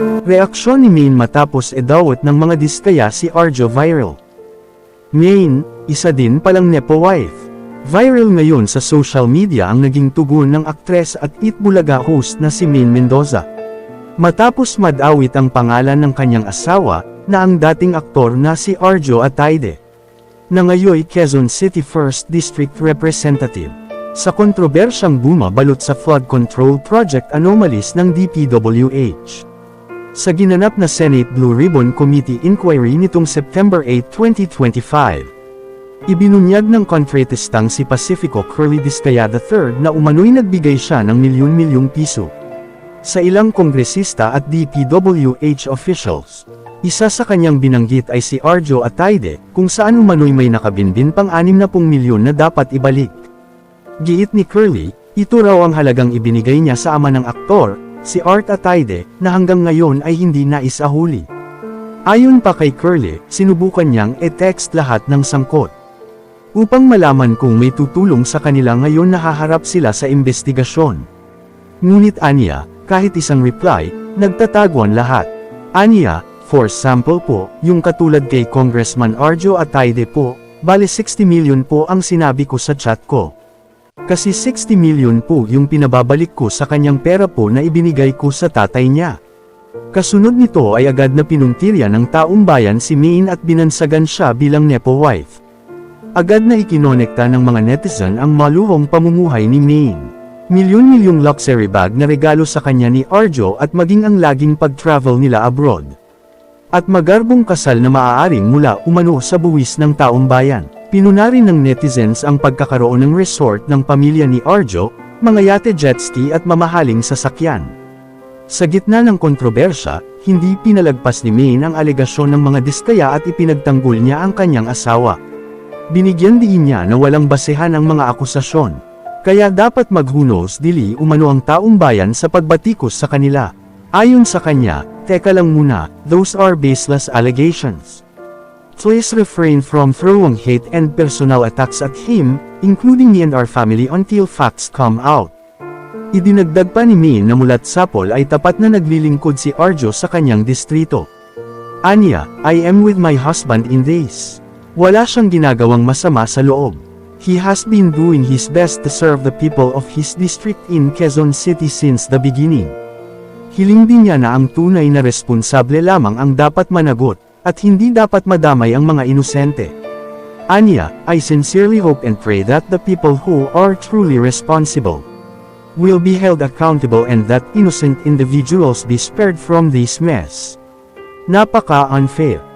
Reaksyon ni Maine matapos edawat ng mga diskaya si Arjo viral. Maine, isa din palang nepo wife. Viral ngayon sa social media ang naging tugon ng aktres at Itbulaga host na si Maine Mendoza. Matapos madawit ang pangalan ng kanyang asawa, na ang dating aktor na si Arjo Ataide. Na ngayoy Quezon City 1st District Representative. Sa kontrobersyang bumabalot sa flood control project anomalies ng DPWH. Sa ginanap na Senate Blue Ribbon Committee Inquiry nitong September 8, 2025, ibinunyag ng kontratistang si Pacifico Curly Discaya III na umano'y nagbigay siya ng milyon-milyong piso sa ilang kongresista at DPWH officials. Isa sa kanyang binanggit ay si Arjo Ataide, kung saan umano'y may nakabinbin pang 60 milyon na dapat ibalik. Giit ni Curly, ito raw ang halagang ibinigay niya sa ama ng aktor, si Art Ataide, na hanggang ngayon ay hindi naisahuli. Ayon pa kay Curly, sinubukan niyang e-text lahat ng sangkot. Upang malaman kung may tutulong sa kanila ngayon nahaharap sila sa investigasyon. Ngunit aniya, kahit isang reply, nagtatagwan lahat. Aniya, for sample po, yung katulad kay Congressman Arjo Ataide po, bale 60 million po ang sinabi ko sa chat ko. Kasi 60 million po yung pinababalik ko sa kanyang pera po na ibinigay ko sa tatay niya. Kasunod nito ay agad na pinuntirya ng taong bayan si Maine at binansagan siya bilang nepo wife. Agad na ikinonekta ng mga netizen ang maluhong pamumuhay ni Maine. Milyon-milyong luxury bag na regalo sa kanya ni Arjo at maging ang laging pag-travel nila abroad. At magarbong kasal na maaaring mula umano sa buwis ng taong bayan. Pinuna rin ng netizens ang pagkakaroon ng resort ng pamilya ni Arjo, mga yate jet at mamahaling sasakyan. Sa gitna ng kontrobersya, hindi pinalagpas ni Maine ang alegasyon ng mga diskaya at ipinagtanggol niya ang kanyang asawa. Binigyan din niya na walang basehan ang mga akusasyon. Kaya dapat maghunos dili umano ang taong bayan sa pagbatikos sa kanila. Ayon sa kanya, teka lang muna, those are baseless allegations. Please refrain from throwing hate and personal attacks at him, including me and our family until facts come out. Idinagdag pa ni Min na mulat sapol ay tapat na naglilingkod si Arjo sa kanyang distrito. Anya, I am with my husband in this. Wala siyang ginagawang masama sa loob. He has been doing his best to serve the people of his district in Quezon City since the beginning. Hiling din niya na ang tunay na responsable lamang ang dapat managot, at hindi dapat madamay ang mga inosente. Anya, I sincerely hope and pray that the people who are truly responsible will be held accountable and that innocent individuals be spared from this mess. Napaka-unfair.